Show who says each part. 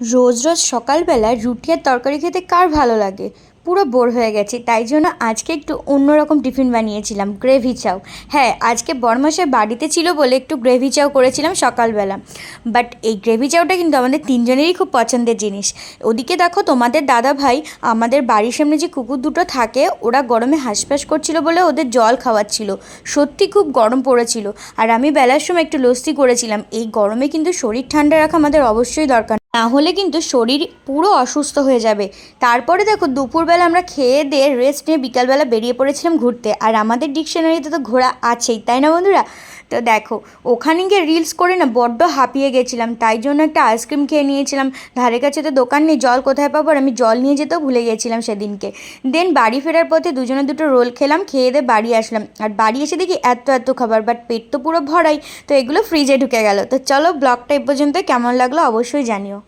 Speaker 1: রোজ রোজ সকালবেলা রুটি আর তরকারি খেতে কার ভালো লাগে? পুরো বোর হয়ে গেছি, তাই জন্য আজকে একটু অন্যরকম টিফিন বানিয়েছিলাম, গ্রেভি চাউ হ্যাঁ আজকে বড়মাসের বাড়িতে ছিল বলে একটু গ্রেভি চাউ করেছিলাম সকালবেলা। বাট এই গ্রেভি চাউটা কিন্তু আমাদের তিনজনেরই খুব পছন্দের জিনিস। ওদিকে দেখো, তোমাদের দাদা ভাই আমাদের বাড়ির সামনে যে কুকুর দুটো থাকে, ওরা গরমে হাঁসফাঁস করছিল বলে ওদের জল খাওয়াচ্ছিল। সত্যি খুব গরম পড়েছিল। আর আমি বেলার সময় একটু লস্যি করেছিলাম। এই গরমে কিন্তু শরীর ঠান্ডা রাখা আমাদের অবশ্যই দরকার। না হলে কিন্তু শরীর পুরো অসুস্থ হয়ে যাবে। তারপরে দেখো, দুপুরবেলা আমরা খেয়ে দিয়ে রেস্ট নিয়ে বিকালবেলা বেরিয়ে পড়েছিলাম ঘুরতে। আর আমাদের ডিকশনারিতে তো ঘোরা আছেই, তাই না বন্ধুরা? তো দেখো, ওখানে গিয়ে রিলস করে না বড্ড হাঁপিয়ে গেছিলাম, তাই জন্য একটা আইসক্রিম খেয়ে নিয়েছিলাম। ধারে কাছে তো দোকান নেই, জল কোথায় পাবো? আর আমি জল নিয়ে যেতেও ভুলে গেছিলাম সেদিনকে। দেন বাড়ি ফেরার পথে দুজনে দুটো রোল খেলাম, খেয়ে দিয়ে বাড়ি আসলাম। আর বাড়ি এসে দেখি এত এত খাবার বাট পেট তো পুরো ভরাই, তো এগুলো ফ্রিজে ঢুকে গেল। তো চলো ব্লগটা এ পর্যন্ত কেমন লাগল অবশ্যই জানিও।